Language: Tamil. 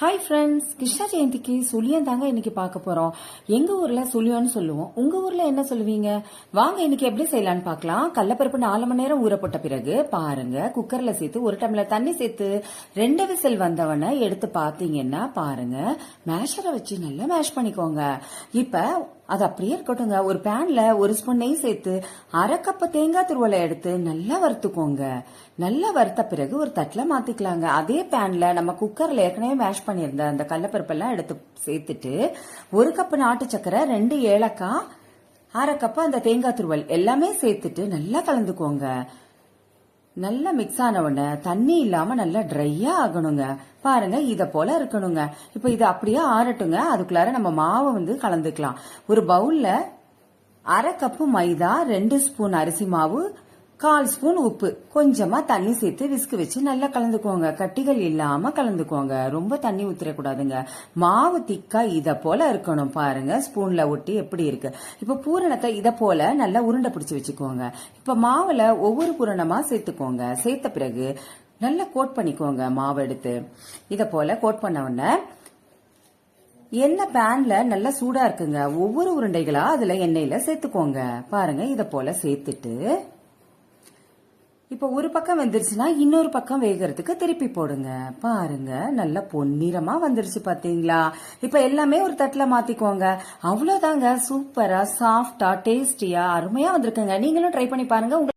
ஹாய் ஃப்ரெண்ட்ஸ் கிருஷ்ணா ஜெயந்திக்கு சுழியம் தாங்க இன்னைக்கு பார்க்க போறோம். எங்க ஊர்ல சுழியம்னு சொல்லுவோம். உங்க ஊர்ல என்ன சொல்லுவீங்க? வாங்க இன்னைக்கு எப்படி செய்யலாம்னு பார்க்கலாம். கடலப்பருப்பு நாலு மணி நேரம் ஊறப்பட்ட பிறகு பாருங்க குக்கர்ல சேர்த்து ஒரு டம்ளர் தண்ணி சேர்த்து ரெண்டு விசில் வந்தவன எடுத்து பார்த்தீங்கன்னா பாருங்க மேஷரை வச்சு நல்லா மேஷ் பண்ணிக்கோங்க. இப்ப அது அப்படியே இருக்கட்டுங்க ஒரு பேன்ல ஒரு ஸ்பூன் நெய் சேர்த்து அரை கப்பு தேங்காய் துருவலை எடுத்து நல்லா வறுத்துக்கோங்க. நல்லா வறுத்த பிறகு ஒரு தட்டில் மாத்திக்கலாங்க. அதே பேன்ல நம்ம குக்கர்ல ஏற்கனவே மேஷ் பண்ணியிருந்த அந்த கடலப்பருப்பெல்லாம் எடுத்து சேர்த்துட்டு ஒரு கப்பு நாட்டு சக்கரை ரெண்டு ஏலக்காய் அரை கப்பு அந்த தேங்காய் துருவல் எல்லாமே சேர்த்துட்டு நல்லா கலந்துக்கோங்க. நல்லா மிக்ஸ் ஆன உடனே தண்ணி இல்லாம நல்லா ட்ரையா ஆகணுங்க. பாருங்க இத போல இருக்கணுங்க. இப்போ இது அப்படியே ஆறட்டுங்க. அதுக்குள்ளார நம்ம மாவை வந்து கலந்துக்கலாம். ஒரு பவுல்ல அரை கப்பு மைதா ரெண்டு ஸ்பூன் அரிசி மாவு கால் ஸ்பூன் உப்பு. கொஞ்சமா தண்ணி சேர்த்து விஸ்கு வச்சு நல்லா கலந்துக்கோங்க. கட்டிகள் இல்லாம கலந்துக்கோங்க. ரொம்ப தண்ணி ஊத்திரக்கூடாதுங்க. மாவு திக்கா இத போல இருக்கணும் பாருங்க. ஸ்பூன்ல ஒட்டி எப்படி இருக்கு. இப்ப பூரணத்தை இத போல நல்லா உருண்டை பிடிச்சு வச்சுக்கோங்க. இப்ப மாவுல ஒவ்வொரு பூரணமா சேர்த்துக்கோங்க. சேர்த்த பிறகு நல்லா கோட் பண்ணிக்கோங்க மாவு எடுத்து. இத போல கோட் பண்ண உடனே எண்ணெய் பேன்ல நல்லா சூடா இருக்குங்க. ஒவ்வொரு உருண்டைகளா அதுல எண்ணெயில சேர்த்துக்கோங்க. பாருங்க இத போல சேர்த்துட்டு இப்போ ஒரு பக்கம் வெந்துருச்சுன்னா இன்னொரு பக்கம் வேகறதுக்கு திருப்பி போடுங்க. பாருங்க நல்ல பொன்னிறமா வந்துருச்சு பாத்தீங்களா? இப்போ எல்லாமே ஒரு தட்டில் மாத்திக்கோங்க. அவ்வளோதாங்க சூப்பரா சாஃப்டா டேஸ்டியா அருமையா வந்திருக்குங்க. நீங்களும் ட்ரை பண்ணி பாருங்க. உங்களுக்கு